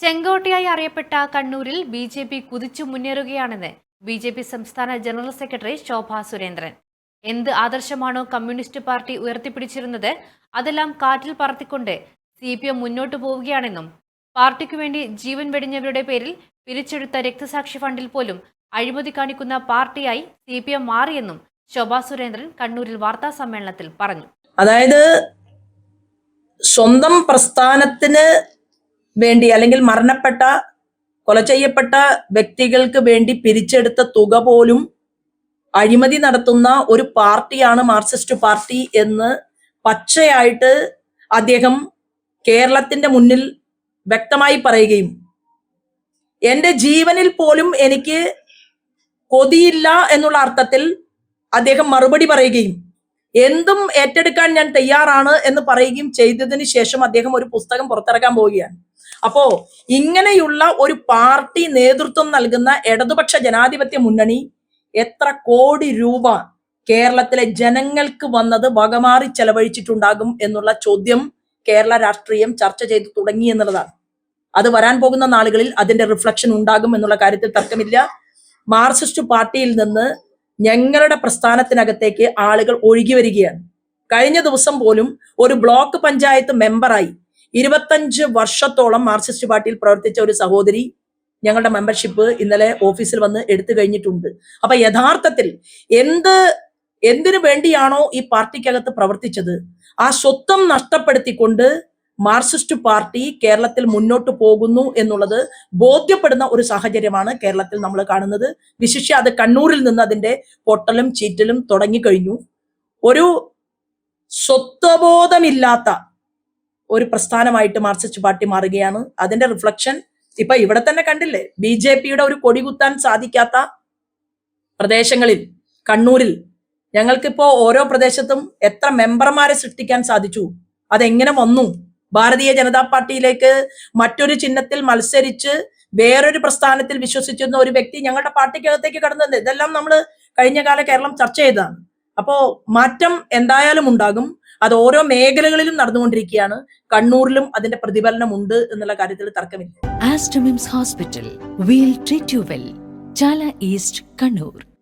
ചെങ്കോട്ടയായി അറിയപ്പെട്ട കണ്ണൂരിൽ B J P കുതിച്ചു മുന്നേറുകയാണെന്ന് ബി ജെ പി സംസ്ഥാന ജനറൽ സെക്രട്ടറി ശോഭ സുരേന്ദ്രൻ. എന്ത് ആദർശമാണോ കമ്മ്യൂണിസ്റ്റ് പാർട്ടി ഉയർത്തിപ്പിടിച്ചിരുന്നത് അതെല്ലാം കാറ്റിൽ പറത്തിക്കൊണ്ട് സി പി എം മുന്നോട്ടു പോവുകയാണെന്നും പാർട്ടിക്കു വേണ്ടി ജീവൻ വെടിഞ്ഞവരുടെ പേരിൽ പിരിച്ചെടുത്ത രക്തസാക്ഷി ഫണ്ടിൽ പോലും അഴിമതി കാണിക്കുന്ന പാർട്ടിയായി സി പി എം മാറിയെന്നും ശോഭാ സുരേന്ദ്രൻ കണ്ണൂരിൽ വാർത്താ സമ്മേളനത്തിൽ പറഞ്ഞു. അതായത് സ്വന്തം പ്രസ്ഥാനത്തിന് വേണ്ടി അല്ലെങ്കിൽ മരണപ്പെട്ട കൊല ചെയ്യപ്പെട്ട വ്യക്തികൾക്ക് വേണ്ടി പിരിച്ചെടുത്ത തുക പോലും അഴിമതി നടത്തുന്ന ഒരു പാർട്ടിയാണ് മാർക്സിസ്റ്റ് പാർട്ടി എന്ന് പച്ചയായിട്ട് അദ്ദേഹം കേരളത്തിന്റെ മുന്നിൽ വ്യക്തമായി പറയുകയും എന്റെ ജീവനിൽ പോലും എനിക്ക് കൊതിയില്ല എന്നുള്ള അർത്ഥത്തിൽ അദ്ദേഹം മറുപടി പറയുകയും എന്തും ഏറ്റെടുക്കാൻ ഞാൻ തയ്യാറാണ് എന്ന് പറയുകയും ചെയ്തതിന് ശേഷം അദ്ദേഹം ഒരു പുസ്തകം പുറത്തിറക്കാൻ പോവുകയാണ്. അപ്പോ ഇങ്ങനെയുള്ള ഒരു പാർട്ടി നേതൃത്വം നൽകുന്ന ഇടതുപക്ഷ ജനാധിപത്യ മുന്നണി എത്ര കോടി രൂപ കേരളത്തിലെ ജനങ്ങൾക്ക് വന്നത് വകമാറി ചെലവഴിച്ചിട്ടുണ്ടാകും എന്നുള്ള ചോദ്യം കേരള രാഷ്ട്രീയം ചർച്ച ചെയ്തു തുടങ്ങി എന്നുള്ളതാണ്. അത് വരാൻ പോകുന്ന നാളുകളിൽ അതിന്റെ റിഫ്ലക്ഷൻ ഉണ്ടാകും എന്നുള്ള കാര്യത്തിൽ തർക്കമില്ല. മാർക്സിസ്റ്റ് പാർട്ടിയിൽ നിന്ന് ഞങ്ങളുടെ പ്രസ്ഥാനത്തിനകത്തേക്ക് ആളുകൾ ഒഴുകി വരികയാണ്. കഴിഞ്ഞ ദിവസം പോലും ഒരു ബ്ലോക്ക് പഞ്ചായത്ത് മെമ്പറായി ഇരുപത്തഞ്ച് വർഷത്തോളം മാർക്സിസ്റ്റ് പാർട്ടിയിൽ പ്രവർത്തിച്ച ഒരു സഹോദരി ഞങ്ങളുടെ മെമ്പർഷിപ്പ് ഇന്നലെ ഓഫീസിൽ വന്ന് എടുത്തു കഴിഞ്ഞിട്ടുണ്ട്. അപ്പൊ യഥാർത്ഥത്തിൽ എന്ത് എന്തിനു വേണ്ടിയാണോ ഈ പാർട്ടിക്കകത്ത് പ്രവർത്തിച്ചത്? ആ സ്വത്വം നഷ്ടപ്പെടുത്തിക്കൊണ്ട് മാർക്സിസ്റ്റ് പാർട്ടി കേരളത്തിൽ മുന്നോട്ട് പോകുന്നു എന്നുള്ളത് ബോധ്യപ്പെടുന്ന ഒരു സാഹചര്യമാണ് കേരളത്തിൽ നമ്മൾ കാണുന്നത്. വിശിഷ്യ അത് കണ്ണൂരിൽ നിന്ന് അതിന്റെ പൊട്ടലും ചീറ്റലും തുടങ്ങിക്കഴിഞ്ഞു. ഒരു സ്വത്വബോധമില്ലാത്ത ഒരു പ്രസ്ഥാനമായിട്ട് മാർക്സിസ്റ്റ് പാർട്ടി മാറുകയാണ്. അതിന്റെ റിഫ്ലക്ഷൻ ഇപ്പൊ ഇവിടെ തന്നെ കണ്ടില്ലേ? ബി ജെ പിയുടെ ഒരു കൊടി കുത്താൻ സാധിക്കാത്ത പ്രദേശങ്ങളിൽ കണ്ണൂരിൽ ഞങ്ങൾക്കിപ്പോ ഓരോ പ്രദേശത്തും എത്ര മെമ്പർമാരെ സൃഷ്ടിക്കാൻ സാധിച്ചു? അതെങ്ങനെ വന്നു? ഭാരതീയ ജനതാ പാർട്ടിയിലേക്ക് മറ്റൊരു ചിഹ്നത്തിൽ മത്സരിച്ച് വേറൊരു പ്രസ്ഥാനത്തിൽ വിശ്വസിച്ചിരുന്ന ഒരു വ്യക്തി ഞങ്ങളുടെ പാർട്ടിക്കകത്തേക്ക് കടന്നത് ഇതെല്ലാം നമ്മൾ കഴിഞ്ഞ കാല കേരളം ചർച്ച ചെയ്തതാണ്. അപ്പോ മാറ്റം എന്തായാലും ഉണ്ടാകും. അത് ഓരോ മേഖലകളിലും നടന്നുകൊണ്ടിരിക്കുകയാണ്. കണ്ണൂരിലും അതിന്റെ പ്രതിഫലനം ഉണ്ട് എന്നുള്ള കാര്യത്തിൽ തർക്കമില്ല. Aster MIMS Hospital. We'll treat you well Chala East, Kannur.